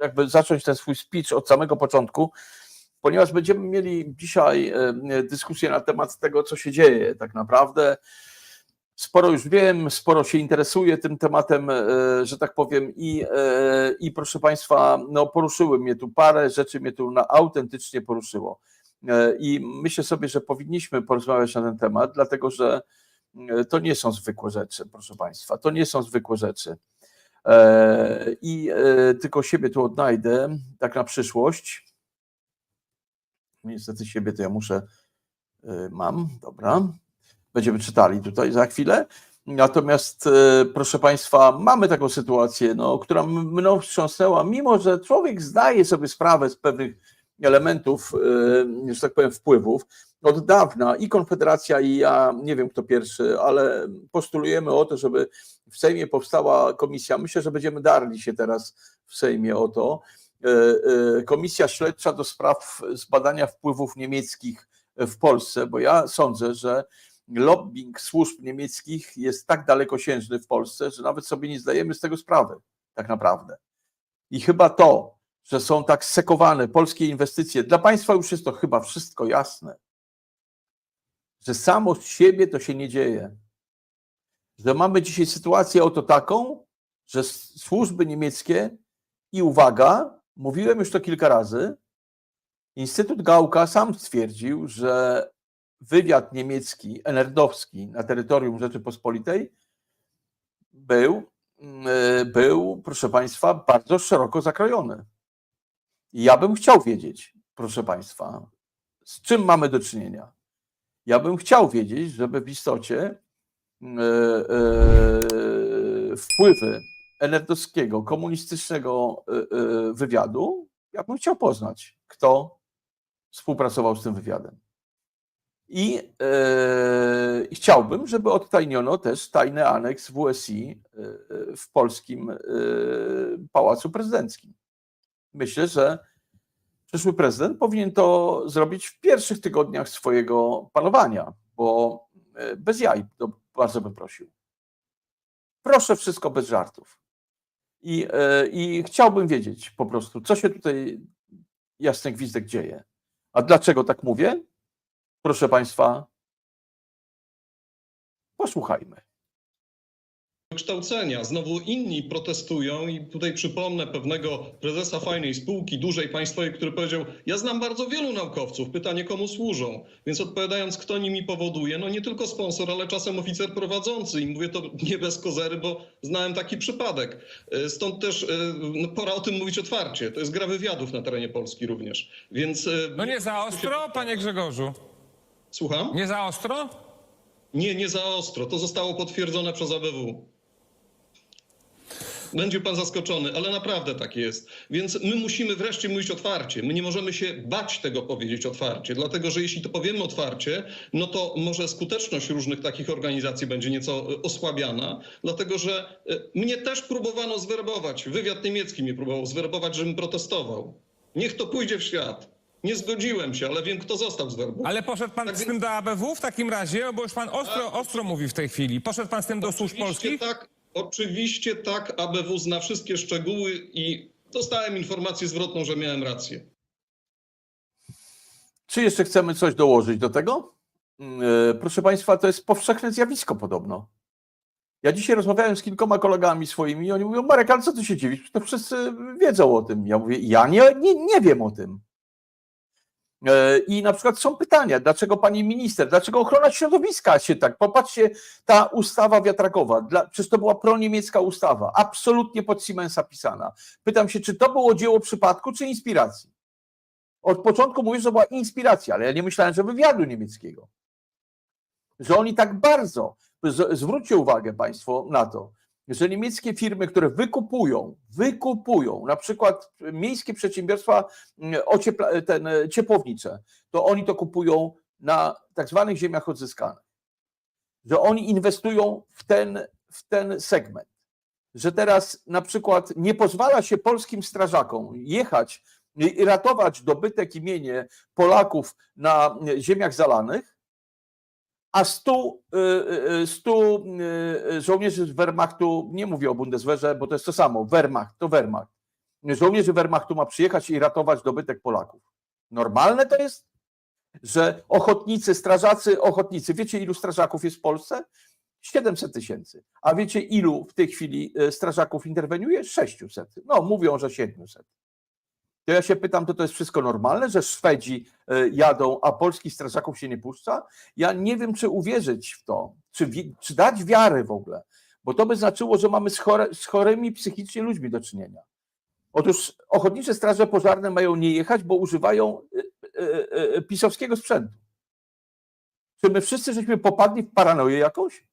jakby zacząć ten swój speech od samego początku, ponieważ będziemy mieli dzisiaj dyskusję na temat tego, co się dzieje tak naprawdę. Sporo już wiem, sporo się interesuję tym tematem, e, że tak powiem, i, e, i proszę Państwa, no poruszyły mnie tu parę rzeczy, mnie tu na, autentycznie poruszyło. E, I myślę sobie, że powinniśmy porozmawiać na ten temat, dlatego że to nie są zwykłe rzeczy, proszę Państwa, to nie są zwykłe rzeczy. E, I e, tylko siebie tu odnajdę, tak na przyszłość. Niestety siebie to ja muszę, e, mam, dobra. Będziemy czytali tutaj za chwilę. Natomiast, proszę Państwa, mamy taką sytuację, no, która mną wstrząsnęła, mimo że człowiek zdaje sobie sprawę z pewnych elementów, że tak powiem, wpływów. Od dawna i Konfederacja, i ja, nie wiem kto pierwszy, ale postulujemy o to, żeby w Sejmie powstała komisja. Myślę, że będziemy darli się teraz w Sejmie o to. E, e, Komisja śledcza do spraw zbadania wpływów niemieckich w Polsce, bo ja sądzę, że lobbying służb niemieckich jest tak dalekosiężny w Polsce, że nawet sobie nie zdajemy z tego sprawy, tak naprawdę. I chyba to, że są tak sekowane polskie inwestycje, dla Państwa już jest to chyba wszystko jasne, że samo z siebie to się nie dzieje że mamy dzisiaj sytuację oto taką, że służby niemieckie i uwaga, mówiłem już to kilka razy, Instytut Gauka sam stwierdził, że wywiad niemiecki, enerdowski na terytorium Rzeczypospolitej był, mm, e, był, proszę Państwa, bardzo szeroko zakrojony. I ja bym chciał wiedzieć, proszę Państwa, z czym mamy do czynienia. Ja bym chciał wiedzieć, żeby w istocie e, e, wpływy enerdowskiego, komunistycznego e, wywiadu, ja bym chciał poznać, kto współpracował z tym wywiadem. I e, chciałbym, żeby odtajniono też tajny aneks WSI w polskim e, pałacu prezydenckim. Myślę, że przyszły prezydent powinien to zrobić w pierwszych tygodniach swojego panowania, bo e, bez jaj, to bardzo bym prosił. Proszę wszystko bez żartów. I, e, I chciałbym wiedzieć po prostu, co się tutaj jasny gwizdek dzieje. A dlaczego tak mówię? Proszę Państwa, posłuchajmy. Znowu inni protestują i tutaj przypomnę pewnego prezesa fajnej spółki, dużej państwowej, który powiedział, ja znam bardzo wielu naukowców, pytanie komu służą. Więc odpowiadając, kto nimi powoduje, no nie tylko sponsor, ale czasem oficer prowadzący. I mówię to nie bez kozery, bo znałem taki przypadek. E, Stąd też e, no, pora o tym mówić otwarcie. To jest gra wywiadów na terenie Polski również. Więc... e, No nie za ostro, panie Grzegorzu? Słucham? Nie za ostro? Nie, nie za ostro. To zostało potwierdzone przez ABW. Będzie pan zaskoczony, ale naprawdę tak jest. Więc my musimy wreszcie mówić otwarcie. My nie możemy się bać tego powiedzieć otwarcie, dlatego że jeśli to powiemy otwarcie, no to może skuteczność różnych takich organizacji będzie nieco e, osłabiana, dlatego że e, mnie też próbowano zwerbować. Wywiad niemiecki mnie próbował zwerbować, żebym protestował. Niech to pójdzie w świat. Nie zgodziłem się, ale wiem, kto został zwerbowany. Ale poszedł pan Tak z tym do ABW w takim razie, bo już pan ostro, ostro mówi w tej chwili. Poszedł pan z tym do służb polskich? tak, oczywiście tak, ABW zna wszystkie szczegóły i dostałem informację zwrotną, że miałem rację. Czy jeszcze chcemy coś dołożyć do tego? Mm, e, Proszę Państwa, to jest powszechne zjawisko podobno. Ja dzisiaj rozmawiałem z kilkoma kolegami swoimi i oni mówią, Marek, ale co ty się dziwisz? To wszyscy wiedzą o tym. Ja mówię, ja nie, nie, nie wiem o tym. E, I na przykład są pytania, dlaczego pani minister, dlaczego ochrona środowiska się tak, popatrzcie, ta ustawa wiatrakowa, dla, przecież to była proniemiecka ustawa, absolutnie pod Siemensa pisana. Pytam się, czy to było dzieło przypadku, czy inspiracji? Od początku mówię, że była inspiracja, ale ja nie myślałem, że wywiadu niemieckiego. Że oni tak bardzo, zwróćcie uwagę Państwo na to, że niemieckie firmy, które wykupują, wykupują na przykład miejskie przedsiębiorstwa mm, ociepla, ten, e, ciepłownicze, to oni to kupują na tak zwanych ziemiach odzyskanych. Że oni inwestują w ten, w ten segment. Że teraz na przykład nie pozwala się polskim strażakom jechać i i ratować dobytek imienie Polaków na ziemiach zalanych, a 100, y, y, 100 y, żołnierzy z Wehrmachtu, nie mówię o Bundeswehrze, bo to jest to samo, Wehrmacht, to Wehrmacht. Żołnierzy Wehrmachtu ma przyjechać i ratować dobytek Polaków. Normalne to jest, że ochotnicy, strażacy, ochotnicy, wiecie ilu strażaków jest w Polsce? 700 tysięcy. A wiecie ilu w tej chwili y, strażaków interweniuje? 600. No, mówią, że 700. To ja się pytam, to to jest wszystko normalne, że Szwedzi y, jadą, a polskich strażaków się nie puszcza? Ja nie wiem, czy uwierzyć w to, czy, czy dać wiary w ogóle, bo to by znaczyło, że mamy z, chore, z chorymi psychicznie ludźmi do czynienia. Otóż ochotnicze straże pożarne mają nie jechać, bo używają y, y, pisowskiego sprzętu. Czy my wszyscy żeśmy popadli w paranoję jakąś?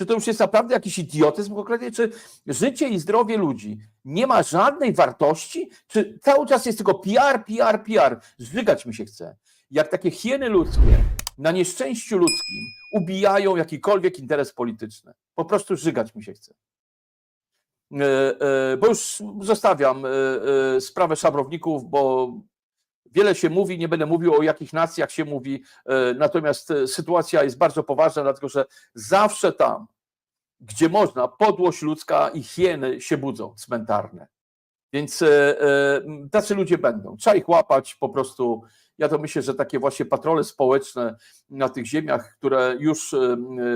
Czy to już jest naprawdę jakiś idiotyzm konkretnie? Czy życie i zdrowie ludzi nie ma żadnej wartości? Czy cały czas jest tylko PR, PR, PR? Zżygać mi się chce. Jak takie hieny ludzkie na nieszczęściu ludzkim ubijają jakikolwiek interes polityczny. Po prostu żygać mi się chce. E, e, Bo już zostawiam e, sprawę szabrowników, bo wiele się mówi, nie będę mówił o jakich nacjach się mówi, e, natomiast e, sytuacja jest bardzo poważna, dlatego że zawsze tam, gdzie można, podłość ludzka i hieny się budzą, cmentarne. Więc e, tacy ludzie będą. Trzeba ich łapać po prostu. Ja to myślę, że takie właśnie patrole społeczne na tych ziemiach, które już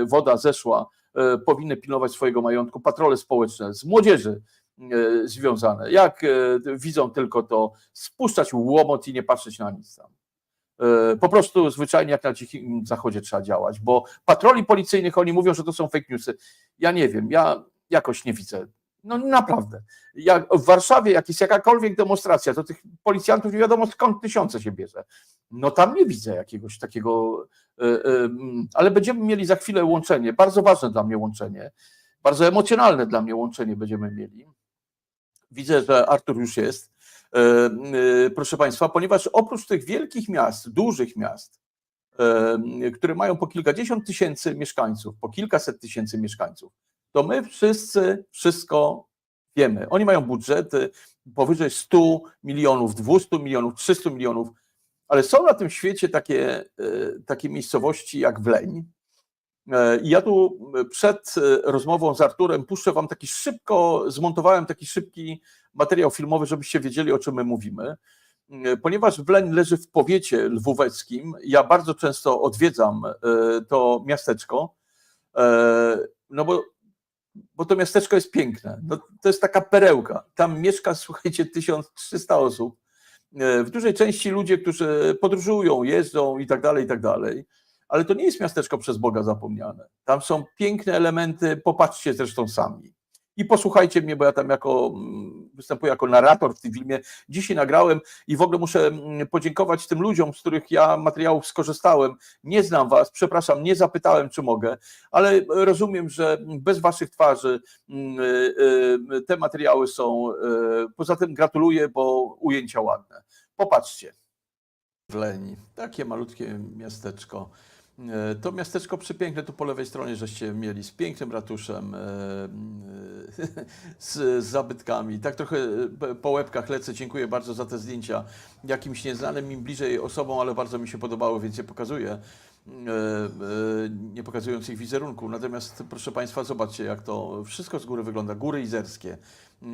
woda zeszła, powinny pilnować swojego majątku. Patrole społeczne z młodzieży związane. Jak e, widzą tylko to, spuszczać łomot i nie patrzeć na nic tam. E, Po prostu zwyczajnie jak na dzikim zachodzie trzeba działać, bo patroli policyjnych oni mówią, że to są fake newsy. Ja nie wiem, ja jakoś nie widzę. No naprawdę. Jak w Warszawie jak jest jakakolwiek demonstracja, to tych policjantów nie wiadomo skąd tysiące się bierze. No tam nie widzę jakiegoś takiego, e, e, mm, ale będziemy mieli za chwilę łączenie, bardzo ważne dla mnie łączenie, bardzo emocjonalne dla mnie łączenie będziemy mieli. Widzę, że Artur już jest. E, e, Proszę Państwa, ponieważ oprócz tych wielkich miast, dużych miast, e, które mają po kilkadziesiąt tysięcy mieszkańców, po kilkaset tysięcy mieszkańców, to my wszyscy wszystko wiemy. Oni mają budżety powyżej 100 milionów, 200 milionów, 300 milionów, ale są na tym świecie takie, takie miejscowości jak Wleń. E, I ja tu przed e, rozmową z Arturem puszczę Wam taki szybko, zmontowałem taki szybki materiał filmowy, żebyście wiedzieli, o czym my mówimy. E, Ponieważ Wleń leży w powiecie lwóweckim, ja bardzo często odwiedzam e, to miasteczko, e, no bo, bo to miasteczko jest piękne. No, to jest taka perełka. Tam mieszka, słuchajcie, 1300 osób. E, W dużej części ludzie, którzy podróżują, jeżdżą i tak dalej, i tak dalej. Ale to nie jest miasteczko przez Boga zapomniane. Tam są piękne elementy, popatrzcie zresztą sami. I posłuchajcie mnie, bo ja tam jako, mm, występuję jako narrator w tym filmie. Dzisiaj nagrałem i w ogóle muszę mm, podziękować tym ludziom, z których ja materiałów skorzystałem. Nie znam was, przepraszam, nie zapytałem, czy mogę, ale rozumiem, że bez waszych twarzy mm, y, y, te materiały są. y, Poza tym gratuluję, bo ujęcia ładne. Popatrzcie. W Leni, takie malutkie miasteczko. E, To miasteczko przepiękne, tu po lewej stronie żeście mieli, z pięknym ratuszem, e, e, z, zabytkami. Tak trochę po łebkach lecę, dziękuję bardzo za te zdjęcia. Jakimś nieznanym mi bliżej osobom, ale bardzo mi się podobały, więc je pokazuję, nie pokazując ich wizerunku. Natomiast proszę Państwa, zobaczcie jak to wszystko z góry wygląda, góry izerskie.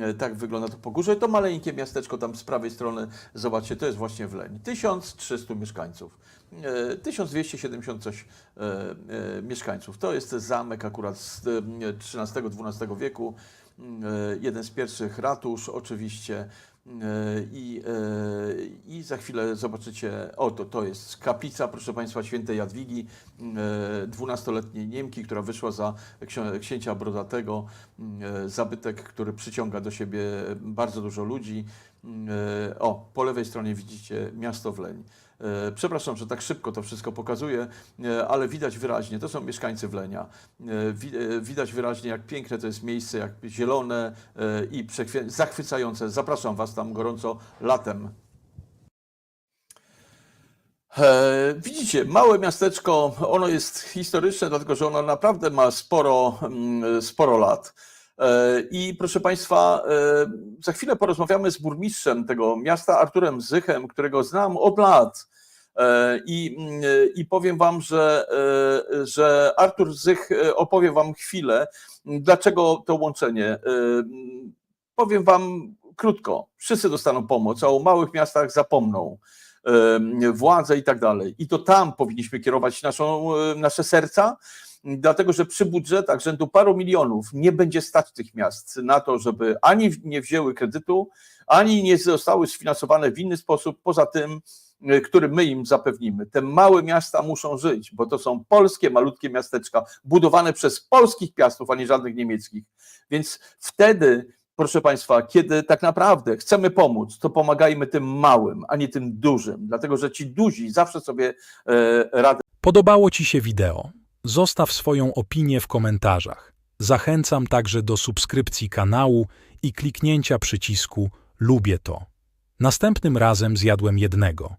E, Tak wygląda to po górze. To maleńkie miasteczko tam z prawej strony, zobaczcie, to jest właśnie Wleń. 1300 mieszkańców. E, 1270 coś e, e, mieszkańców. To jest zamek akurat z XIII-XII wieku. E, Jeden z pierwszych ratusz oczywiście. E, I, e, I za chwilę zobaczycie, oto to jest kaplica, proszę Państwa, świętej Jadwigi, dwunastoletniej Niemki, która wyszła za księcia Brodatego. E, Zabytek, który przyciąga do siebie bardzo dużo ludzi. E, O, po lewej stronie widzicie miasto Wleń. E, Przepraszam, że tak szybko to wszystko pokazuję, e, ale widać wyraźnie, to są mieszkańcy Wlenia. E, wi- Widać wyraźnie, jak piękne to jest miejsce, jak zielone i zachwycające. Zapraszam Was tam gorąco latem. Widzicie, małe miasteczko, ono jest historyczne, dlatego że ono naprawdę ma sporo, mm, sporo lat. E, I proszę Państwa, e, za chwilę porozmawiamy z burmistrzem tego miasta, Arturem Zychem, którego znam od lat. E, I, mm, I powiem Wam, że, że Artur Zych opowie Wam chwilę, dlaczego to łączenie. E, m, Powiem Wam krótko: wszyscy dostaną pomoc, a o małych miastach zapomną władze i tak dalej. I to tam powinniśmy kierować naszą, nasze serca, dlatego że przy budżetach rzędu paru milionów nie będzie stać tych miast na to, żeby ani nie wzięły kredytu, ani nie zostały sfinansowane w inny sposób, poza tym, e, który my im zapewnimy. Te małe miasta muszą żyć, bo to są polskie, malutkie miasteczka, budowane przez polskich piastów, a nie żadnych niemieckich. Więc wtedy, proszę Państwa, kiedy tak naprawdę chcemy pomóc, to pomagajmy tym małym, a nie tym dużym, dlatego że ci duzi zawsze sobie e, radę Podobało Ci się wideo? Zostaw swoją opinię w komentarzach. Zachęcam także do subskrypcji kanału i kliknięcia przycisku Lubię to. Następnym razem zjadłem jednego.